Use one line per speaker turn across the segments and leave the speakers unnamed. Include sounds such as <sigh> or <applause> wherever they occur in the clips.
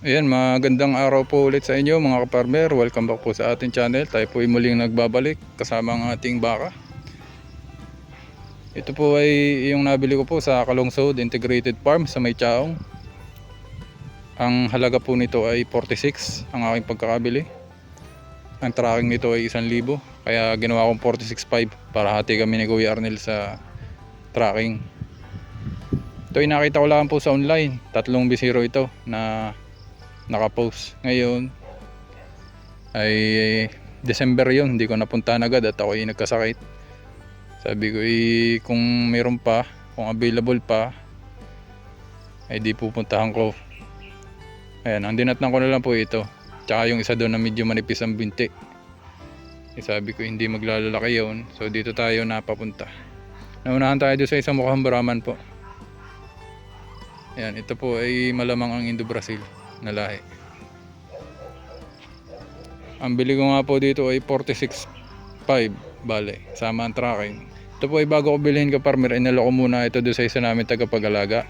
Ayan, magandang araw po ulit sa inyo mga kaparmer. Welcome back po sa ating channel. Tayo po ay muling nagbabalik kasama ang ating baka. Ito po ay yung nabili ko po sa Kalungsod Integrated Farm sa May Chaong. Ang halaga po nito ay 46 ang aking pagkakabili. Ang tracking nito ay 1,000. Kaya ginawa kong 46.5 para hati kami ni Kuya Arnel sa tracking. Ito ay nakita ko lang po sa online. Tatlong bisiro ito na nakapost. Ngayon ay December yon hindi ko napuntahan agad at ako ay nagkasakit. Sabi ko eh, kung meron pa, kung available pa, ay di pupuntahan ko. Ayan, ang dinatnan ko na lang po ito. Tsaka yung isa doon na medyo manipis ang binti. Eh, sabi ko hindi maglalalaki yun. So dito tayo napapunta. Naunahan tayo doon sa isang mukhang Brahman po. Ayan, ito po ay malamang ang Indo-Brazil na lahi. Ang bili ko nga po dito ay 46.5 bale, sama ang tracking. Ito po ay bago ko bilhin ka farmer, inalo ko muna ito doon sa isa namin tagapag-alaga.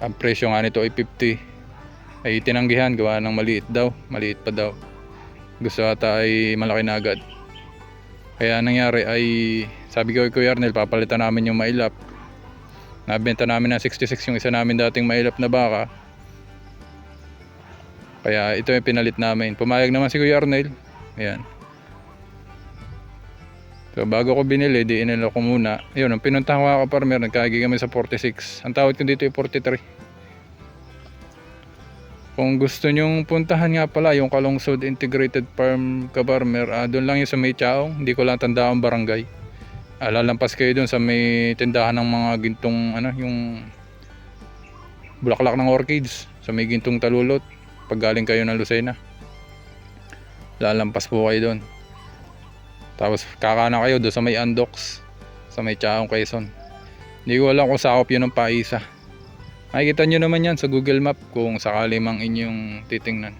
Ang presyo nga nito ay 50. Ay tinanggihan, gawa ng maliit daw, maliit pa daw. Gusto ata ay malaki na agad. Kaya nangyari ay, sabi ko kay Kuya Arnel, papalitan namin yung mailap. Nabenta namin ng 66 yung isa namin dating mailap na baka. Kaya ito yung pinalit namin. Pumayag naman si Kuya Arnel. Ayan. So bago ko binili, di inalo ko muna. Ayun, ang pinuntahan ko ako farmer, nagkagi kami sa 46. Ang tawad ko dito ay 43. Kung gusto nyong puntahan nga pala yung Kalungsod Integrated Farm Kabarmer, ah, doon lang yung sa May Chaong. Hindi ko lang tanda ang barangay. Ah, lalampas kayo doon sa may tindahan ng mga gintong ano, yung bulaklak ng orchids sa may gintong talulot pag galing kayo ng Lucena. Lalampas po kayo doon. Tapos kakana kayo doon sa may Andox, sa may Chaong Quezon. Hindi ko alam kung sakop yun ng paisa. Makikita nyo naman yan sa Google Map kung sakali mang inyong titingnan.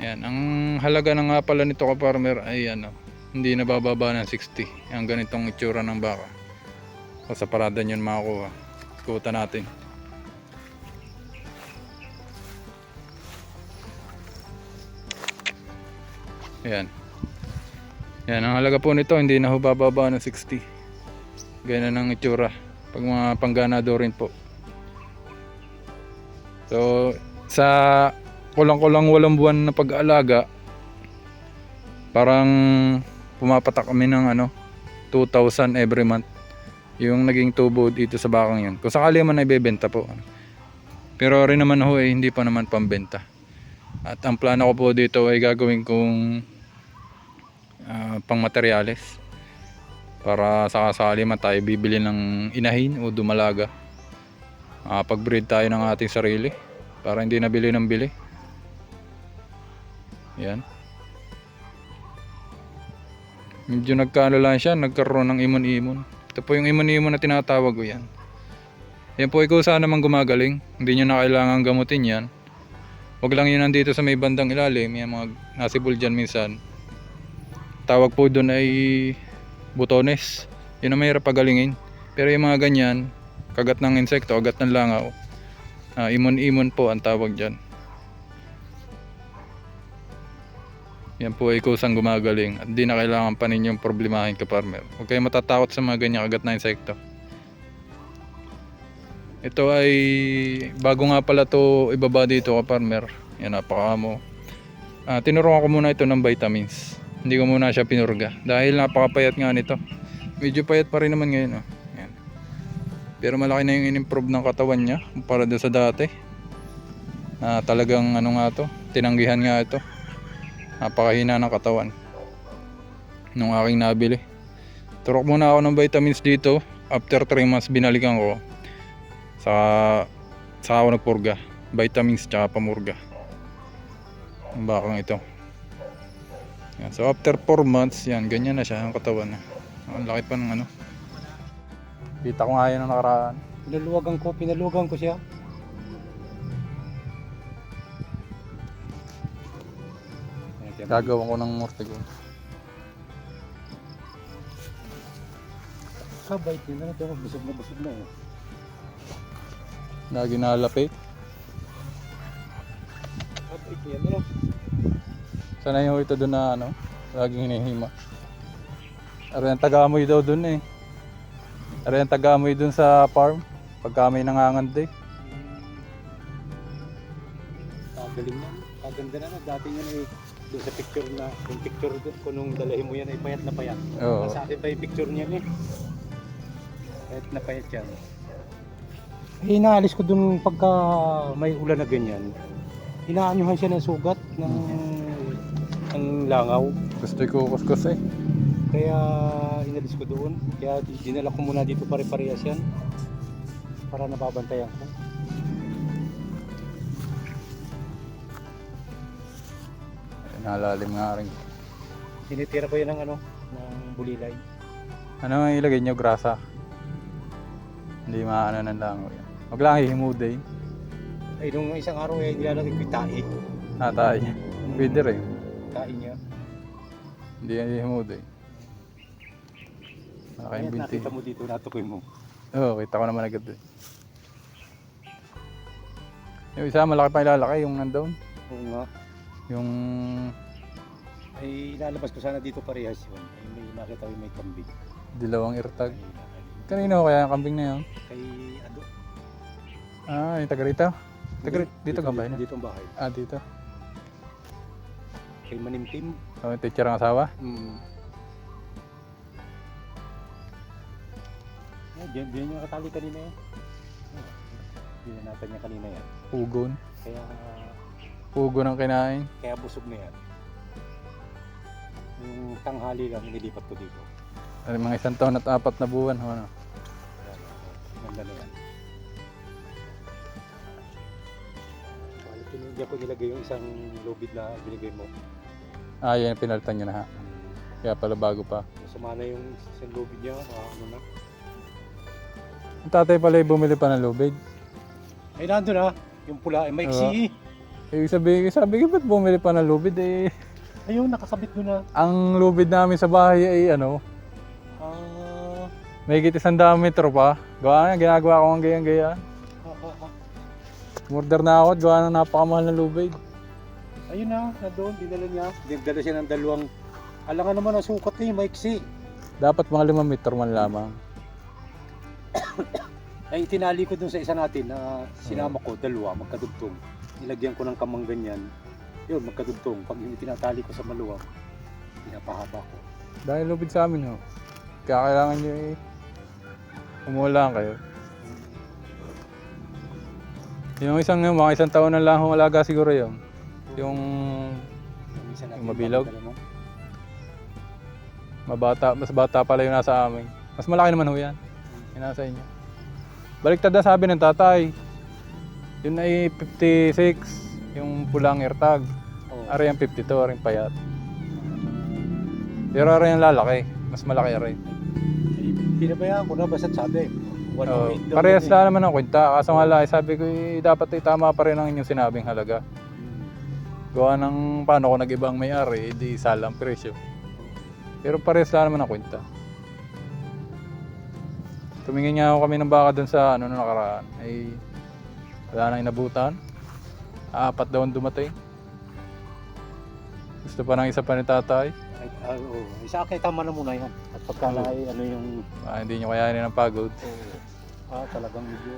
Yan, ang halaga na nga pala nito ka farmer ay ano, hindi nabababa ng 60 ang ganitong itsura ng baka. O sa parada nyo makakuha. Kuta natin. Ayan. Yan, ang halaga po nito hindi na ho bababa ng 60. Ganyan ang itsura. Pag mga pangganado rin po. So, sa kulang-kulang walang buwan na pag-aalaga, parang pumapatak kami ng ano, 2,000 every month. Yung naging tubo dito sa bakang yun. Kung sakali man ay bebenta po. Pero rin naman ho eh, hindi pa naman pambenta. At ang plano ko po dito ay gagawin kong ah, pang materyales para sakasali man tayo bibili ng inahin o dumalaga. pag-breed tayo ng ating sarili para hindi nabili ng bili. Yan. Medyo nagkaano lang siya, nagkaroon ng imon-imon. Ito po yung imon-imon na tinatawag ko yan. Yan po ikaw sana namang gumagaling. Hindi nyo na kailangan gamutin yan. Huwag lang yun nandito sa may bandang ilalim. Yan mga nasibol dyan minsan. Tawag po doon ay butones. Yun ang mahirap pagalingin. Pero yung mga ganyan, kagat ng insekto, kagat ng langaw, ah, imon-imon po ang tawag dyan. Yan po ay kusang gumagaling at di na kailangan pa ninyong problemahin ka farmer. Huwag kayong matatakot sa mga ganyan kagat na insekto. Ito ay bago nga pala to ibaba dito ka farmer. Yan napakamo. Ah, tinuruan ko muna ito ng vitamins. Hindi ko muna siya pinurga dahil napakapayat nga nito. Medyo payat pa rin naman ngayon. Oh. Pero malaki na yung in-improve ng katawan niya kumpara doon sa dati. Na talagang ano nga to, tinanggihan nga ito. Napakahina ng katawan. Nung aking nabili. Turok muna ako ng vitamins dito. After 3 months binalikan ko. Sa sa ako nagpurga. Vitamins tsaka pamurga. Ang bakang ito. Yan. So after 4 months, yan, ganyan na siya ang katawan. Ang laki pa ng ano. Kita ko nga yun ang nakaraan.
Pinaluwagan ko, pinaluwagan ko siya.
Gagawa ko ng mortigo.
Sabay, tingnan natin ako, busog na busog na eh.
Lagi nalapit.
Yan, ano?
Sana yung ito doon na ano, laging hinihima. Aray ang taga-amoy daw doon eh. Aray ang taga-amoy doon sa farm. Pagka may nangangandi.
Kagaling na. Kaganda na. Dati yan eh, doon sa picture na, yung picture doon, kung nung dalahin mo yan ay payat na payat.
Oo.
Sa akin pa yung picture niyan eh. Payat na payat yan. Eh, inaalis ko doon pagka may ulan na ganyan. Inaanyuhan siya ng sugat ng, ng langaw.
Gusto ko kuskus eh.
Kaya inalis ko doon. Kaya di- dinala ko muna dito pare-parehas yan. Para nababantayan ko.
Nalalim nga rin.
Tinitira ko yan ng ano, ng bulilay.
Ano ang ilagay nyo? Grasa. Hindi maano ng langoy. Huwag lang hihimuday.
Ay, nung isang araw eh, nilalagay ko yung tae.
Natay. Pwede rin.
Tae niya.
Hindi yan hihimuday.
Kaya
Nakaimbinti.
nakita mo dito, natukoy mo.
Oo, kita ko naman agad eh. Yung isa malaki pa ilalaki, yung nandoon.
Oo nga.
Yung
Ay, ilalabas ko sana dito parehas yun. Ay, may nakita ko yung may kambing.
dilawang irtag.
Ay, nakali-
Kanino kaya ang kambing na yun?
Kay Ado.
Ah, yung taga rito? Taga rito, dito ka ba yun?
Dito ang bahay.
Ah, dito.
Kay Manimtim.
Oh, yung teacher ang asawa?
Mm. Eh, diyan, diyan yung katali kanina eh. Ah, Dinanatan niya kanina yan.
Pugon.
Kaya,
Pugo ng kinain.
kaya busog na yan. Yung tanghali lang, nilipat ko dito.
Ano, mga isang taon at apat na buwan. Ano?
Ganda na yan. Bali, Diyan ko nilagay yung isang lubid na binigay mo.
Ah, yan, pinalitan nyo na ha. Kaya pala bago pa.
Masama na yung isang lubid niya, ah, ano na.
Ang tatay pala yung bumili pa ng lubid.
Ay, nandun ah. Yung pula, ay maiksi.
Ibig sabihin, sabi ko, ba't bumili pa ng lubid eh?
Ayun, nakasabit doon na.
Ang lubid namin sa bahay ay ano,
Ah,
may isang diametro pa. Gawa na, ginagawa ko ang gayang-gaya.
ah, ah, ah.
Murder na ako at gawa ng napakamahal na lubid.
Ayun na, nandun, dinala niya. Dinala siya ng dalawang, alangan naman ang sukat niya, maiksi.
Dapat mga 5 meter man lamang. <coughs>
Ay, tinali ko dun sa isa natin na sinama ko, dalawa, magkadugtong. Nilagyan ko ng kamang ganyan. Yun, magkadugtong. Pag yung tinatali ko sa maluwag, pinapahaba ko.
Dahil lubid sa amin ho. Kaya kailangan nyo eh. Umulang kayo. Yung isang yung mga isang taon na lang akong alaga siguro yung yung Yung mabilog? mabata, mas bata pala yung nasa amin. Mas malaki naman ho yan. Yung nasa inyo. Baliktad na sabi ng tatay. Yun ay 56, yung pulang airtag.
Oo.
Aray ang 52, aray ang payat. Pero aray ang lalaki. Mas malaki aray.
Ay, Pinabayaan ko na, basta't sabi.
Oh,
oh
parehas
eh.
lang naman ang kwenta. Kaso nga lang, eh, sabi ko eh, dapat eh, tama pa rin ang inyong sinabing halaga. Gawa ng paano kung nag-ibang may-ari, edi salang presyo. Pero parehas lang naman ang kwenta. Tumingin nga ako kami ng baka dun sa ano nung nakaraan. Ay wala nang inabutan. Apat daw ang dumating. Gusto pa ng isa pa ni tatay.
Ay, ah, oo. Isa akin, tama na muna yan. At pagka na ay, ano yung,
Ah, hindi nyo kayanin ng pagod.
ah, talagang medyo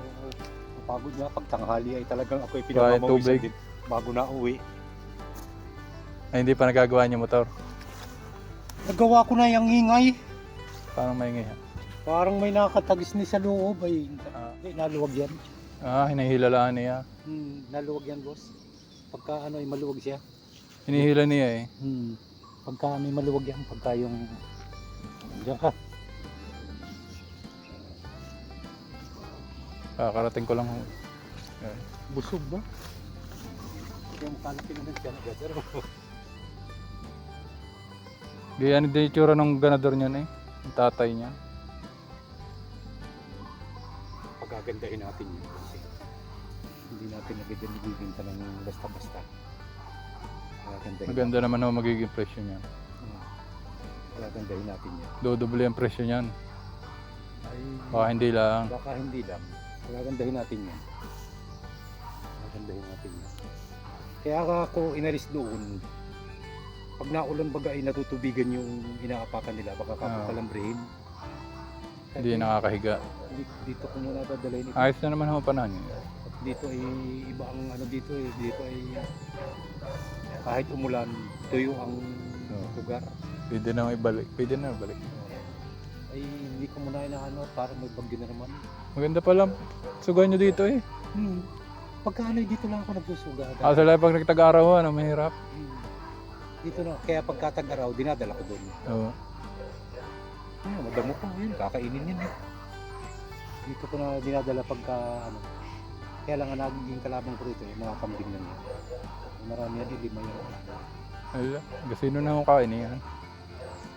napagod nga. Pag tanghali ay talagang ako'y
Bahay,
pinamamawisan din. Bago na uwi.
Ay hindi pa nagagawa niyo motor.
Nagawa ko na yung ingay.
Parang maingay ha.
Parang may nakatagis ni sa loob. Ay,
Ah,
hindi, naluwag yan.
ah hinahilalaan niya.
Hmm, naluwag yan, boss. Pagka ano ay maluwag siya.
Hinihila niya eh.
Hmm. Pagka may maluwag yan, pagka yung... Diyan ka.
Kakarating ko lang.
Busog ba? Yung kalaki naman siya na <laughs>
Ganyan din yung tsura ng ganador niya eh. Yung tatay niya.
pagagandahin natin yun kasi hindi natin nabibenta ng basta-basta. Pagagandahin,
Maganda naman ho magiging presyo niya.
Hmm. Pagagandahin natin yun.
Dodoble ang presyo niyan.
Ay,
Baka hindi lang.
baka hindi lang. Pagagandahin natin yun. pagandahin natin. Kaya nga ako inalis doon. Pag naulan baga ay natutubigan yung inaapakan nila, baka
Ah.
kapakalambrihin.
Hindi nakakahiga.
Dito, dito ko muna dadalhin ito.
Ayos na naman ho panahon yun.
At dito ay iba ang ano dito eh. Dito ay kahit umulan, tuyo ang lugar.
Pwede na ibalik. Pwede na ibalik.
Ay hindi ko muna inaano para may bagyo na naman.
Maganda pala. Sugan nyo dito eh.
Hmm. Pagka ano, dito lang ako nagsusuga.
Ah, sa pag nagtag-araw, ano, mahirap.
Hmm. Dito na. Kaya pagkatag-araw, dinadala ko doon.
Oo.
Ayun, madamo pa. Yun, kakainin yun eh. Dito ko na dinadala pagka ano. Kaya lang ang nagiging kalabang ko rito, yung mga kambing na yan. Marami yan, eh, lima yun.
Ala, gasino na akong kain yan.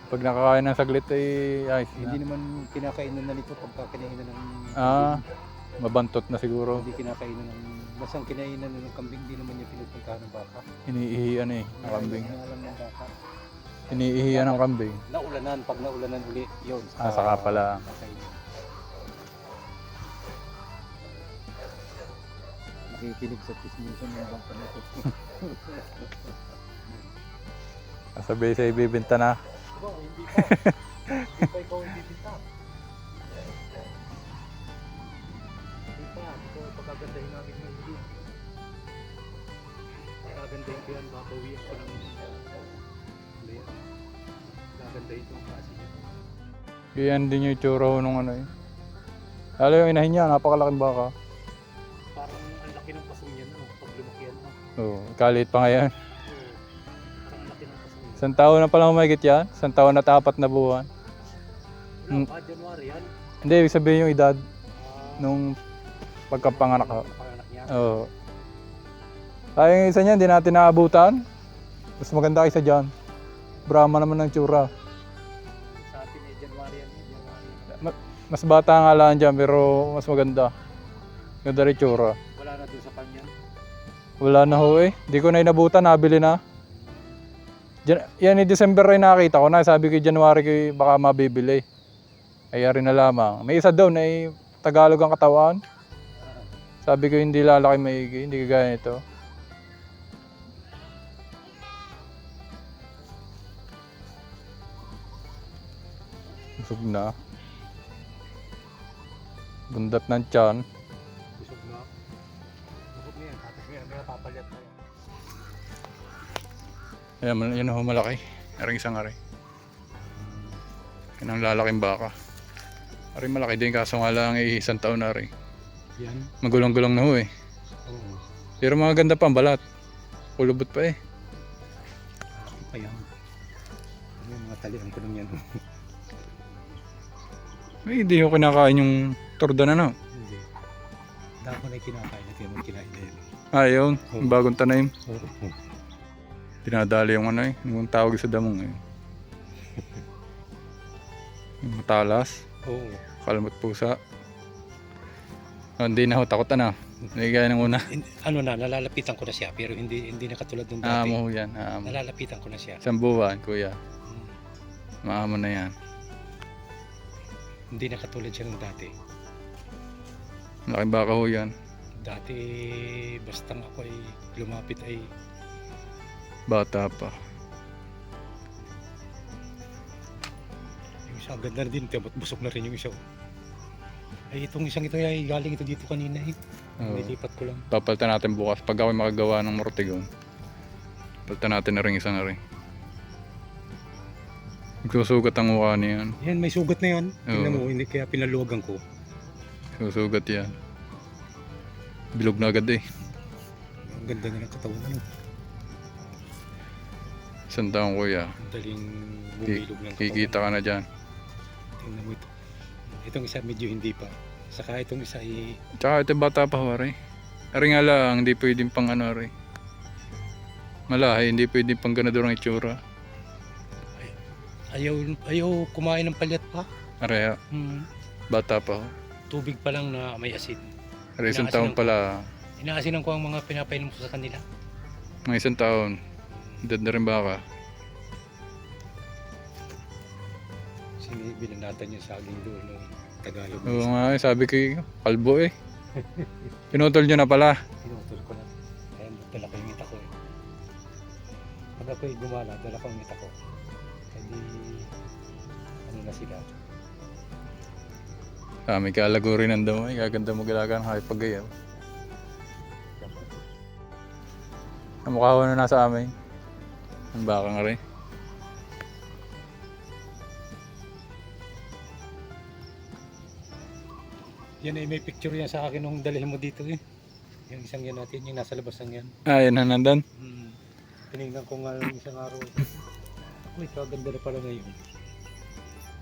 Pag nakakain ng saglit ay ayos
Hindi
na.
naman kinakainan na nito pagka kinainan ng
Ah, mabantot na siguro.
Hindi kinakainan ng basta ang kinainan na ng kambing, hindi naman yung pinupuntahan ng baka.
Iniihian eh, ng kambing.
Hindi alam ng baka.
Iniihian ng kambing.
Naulanan, pag naulanan uli, yun.
Ah, saka pala.
kakainin. Nakikinig sa tismisan ng baka na ito. <laughs>
Sabi sa ibibenta na.
Hindi pa. Hindi pa ikaw hindi <laughs> pa. Ito, pagagandahin namin ng hindi. Pagagandahin ko yan, babawian ko ng ano yan. Gagandahin ko ang kasi niya.
Ganyan din yung itsura ho nung ano eh. Lalo yung inahin niya, napakalaking baka.
Parang ang laki ng paso niya, no? Pag lumaki yan?
Oo, kalit pa ngayon.
Oo. Parang ang laki ng paso niya.
Isang taon na palang umagit yan. Isang taon at apat na buwan.
Wala pa, January yan.
Hindi, ibig sabihin yung edad
Ah,
nung pagkapanganak ko.
Panganak niya.
Oo. Ay, yung isa niyan, hindi natin naabutan. Mas maganda kaysa dyan. Brahma naman ng tsura.
Sa atin eh, January yan. eh, January.
Mas bata nga lang dyan, pero mas maganda. Ganda rin tsura.
Wala na doon sa kanya.
Wala na ho eh. Di ko na inabutan, nabili na. Jan- yan, in December rin nakita ko na. Sabi ko January ko baka mabibili. Ay, rin na lamang. May isa doon ay Tagalog ang katawan. Sabi ko hindi lalaki maigi, hindi kagaya nito. Busog na. Bundat ng tiyan.
Busog na. Busog na yan. Tapos may may papalyat na yan.
Ayan, ho malaki. Aring isang ari. Yan ang lalaking baka. Ari malaki din kaso nga lang eh, isang taon na rin.
Yan.
Magulang-gulang na ho eh.
Oo.
Pero mga ganda pa ang balat. Kulubot pa eh.
Ano pa yan? Ano yung mga talian ko lang yan? <laughs>
May hindi ko kinakain yung torda na no.
Hindi. Dako na yung kinakain natin yung kinain na yun.
Ah, yun. Yung bagong tanim.
Oo.
Dinadali yung ano eh. Yung tawag sa damong eh. <laughs> Yung matalas.
Oo.
Kalmot pusa. Oh, hindi na ho. Takot na. Hindi gaya ng una.
In- Ano na, nalalapitan ko na siya pero hindi hindi na katulad ng dati.
Aamo ho yan. Aamo.
Nalalapitan ko na siya.
Isang buwan, kuya.
Hmm.
Maamo na yan.
Hindi na katulad siya ng dati.
Malaking baka ho yan.
Dati basta ako ay lumapit ay
Bata pa.
yung isa ganda na din, tiyo, ba't busog na rin yung isa. Ay itong isang ito ay galing ito dito kanina eh.
Oo.
Nilipat ko lang.
Papalitan natin bukas. Pag ako makagawa ng mortigon. Palitan natin na rin isa na rin. Magsusugat ang mukha niyan.
Yan, may sugat na yan. Tingnan mo, hindi kaya pinaluwagan ko.
Susugat yan. Bilog na agad eh.
Ang ganda na ng katawan. Ano?
Isang taong kuya.
Ang daling bumilog ng katawan.
Kikita ka na dyan.
Tingnan mo ito. Itong isa medyo hindi pa. Saka itong isa ay
Tsaka ito bata pa ho, Ari. Ari nga lang, hindi pwedeng pang ano, Ari. Malahi, hindi pwedeng pang ganador ang itsura.
ayaw, ayaw kumain ng palyat pa.
Ari,
Hmm.
bata pa ho.
Tubig pa lang na may asin.
Ari, isang taon
ko.
pala.
Inaasinan ko ang mga pinapainom ko sa kanila.
Mga isang taon. Edad na rin Sinibili
natin yung saging doon ng Tagalog.
Oo nga, eh, sabi ko yung kalbo eh. <laughs> Pinutol nyo na pala.
Pinutol ko na. Kaya dala ko yung ita ko eh. Pag ako'y gumala, dala ko yung ita ko. Hindi, ano na sila.
Kami ah, kalaguri ng damay, eh. kaganda mo galaga ng hapagayaw. Ah. Ang mukha ko na nasa amin. Ang baka nga rin.
Yan ay may picture yan sa akin nung dalhin mo dito eh. Yung isang yan natin, yung nasa labas ng yan.
Ah, yan na nandan.
Hmm. Tinignan ko nga yung isang araw. Uy, kaganda na pala ngayon.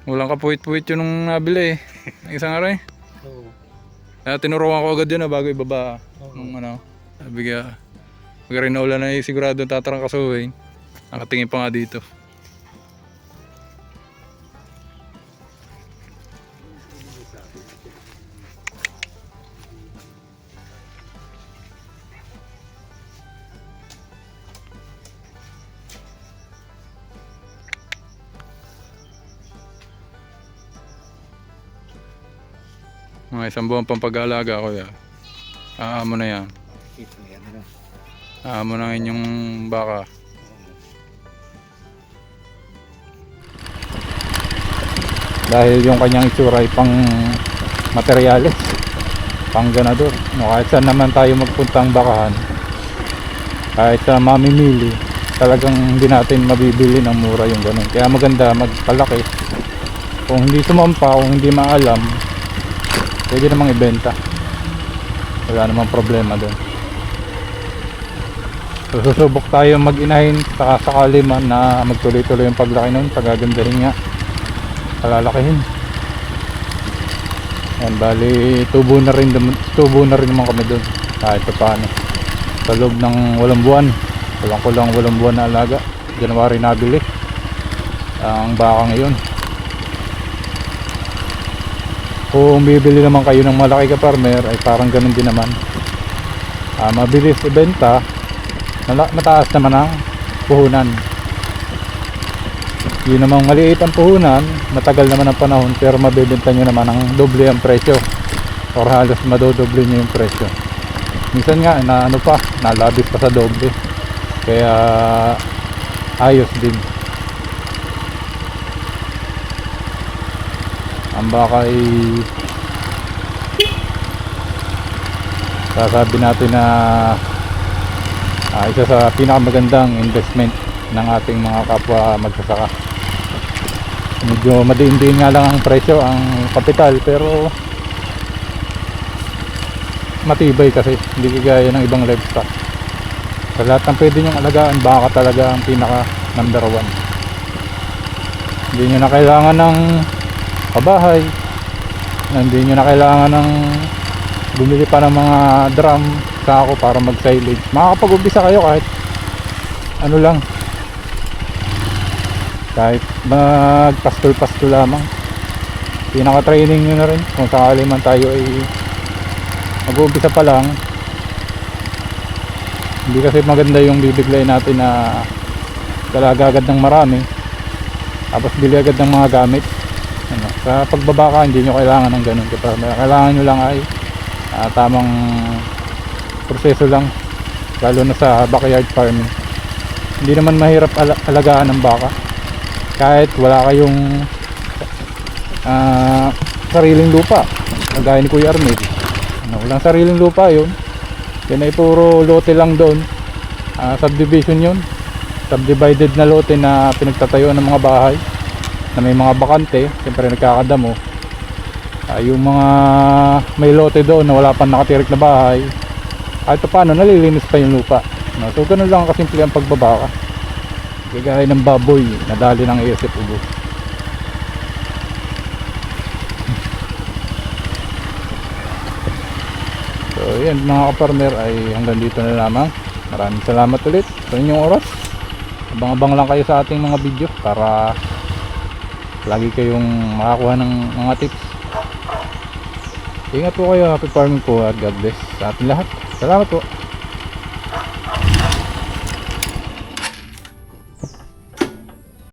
Walang kapuwit-puwit yun nung nabili eh. Ang isang araw eh.
Oo.
Kaya tinuruan ko agad yun ah, bago ibaba.
Oo.
Nung ano, sabi ka, pag rin na ulan na sigurado tatarang kasuhin. Nakatingin pa nga dito. Mga isang buwan pang pag-aalaga ko ya. Aamo na yan. Aamo na inyong baka. Dahil yung kanyang itsura ay pang materyales. Pang ganador. No, kahit saan naman tayo magpuntang bakahan. Kahit sa mamimili. Talagang hindi natin mabibili ng mura yung ganun. Kaya maganda magpalaki. Kung hindi sumampa, kung hindi maalam, pwede namang ibenta. Wala namang problema doon. So, susubok tayo mag-inahin. Saka sakali man na magtuloy-tuloy yung paglaki nun pagagandahin nga. Palalakihin. Yan bali tubo na rin tubo na rin naman kami doon. Kahit pa paano. Sa loob ng walang buwan. Walang kulang walang buwan na alaga. January nabili ang baka ngayon kung bibili naman kayo ng malaki ka farmer ay parang ganun din naman Ah, mabilis ibenta mataas naman ang puhunan. Yun namang maliit ang puhunan, matagal naman ang panahon pero mabibenta nyo naman ang doble ang presyo or halos madodoble nyo yung presyo. Minsan nga na ano pa, nalabis pa sa doble. Kaya ayos din. Ang baka ay sasabi natin na Ah, isa sa pinakamagandang investment ng ating mga kapwa magsasaka. Medyo madiin-diin nga lang ang presyo, ang kapital, pero matibay kasi, hindi kagaya ng ibang livestock. Sa lahat ng pwede nyong alagaan, baka talaga ang pinaka number one. Hindi nyo na kailangan ng kabahay, hindi nyo na kailangan ng bumili pa ng mga drum sako para mag silage makakapag-umpisa kayo kahit ano lang. Kahit mag pastol pastol lamang. Pinaka training nyo na rin. Kung sakali man tayo ay mag-uumpisa pa lang hindi kasi maganda yung bibiglay natin na dalaga agad ng marami. Tapos bili agad ng mga gamit sa pagbabaka hindi nyo kailangan ng ganun kailangan nyo lang ay ah, tamang proseso lang lalo na sa backyard farming. Hindi naman mahirap ala- alagaan ng baka. Kahit wala kayong ah, sariling lupa kagaya ni Kuya Arnel ano, walang sariling lupa yun. Yan ay puro lote lang doon. Ah, subdivision yun. Subdivided na lote na pinagtatayo ng mga bahay na may mga bakante siyempre nagkakadamo. Ah, yung mga may lote doon na wala pang nakatirik na bahay kahit pa paano nalilinis pa yung lupa. No? so ganun lang kasimple ang pagbabaka. Gagaya ng baboy nadali ng isip ubo. <laughs> So yan mga kaparmer ay hanggang dito na lamang. Maraming salamat ulit sa inyong oras. Abang abang lang kayo sa ating mga video para lagi kayong makakuha ng mga tips Ingat po kayo, happy farming po at God bless sa ating lahat. Salamat po.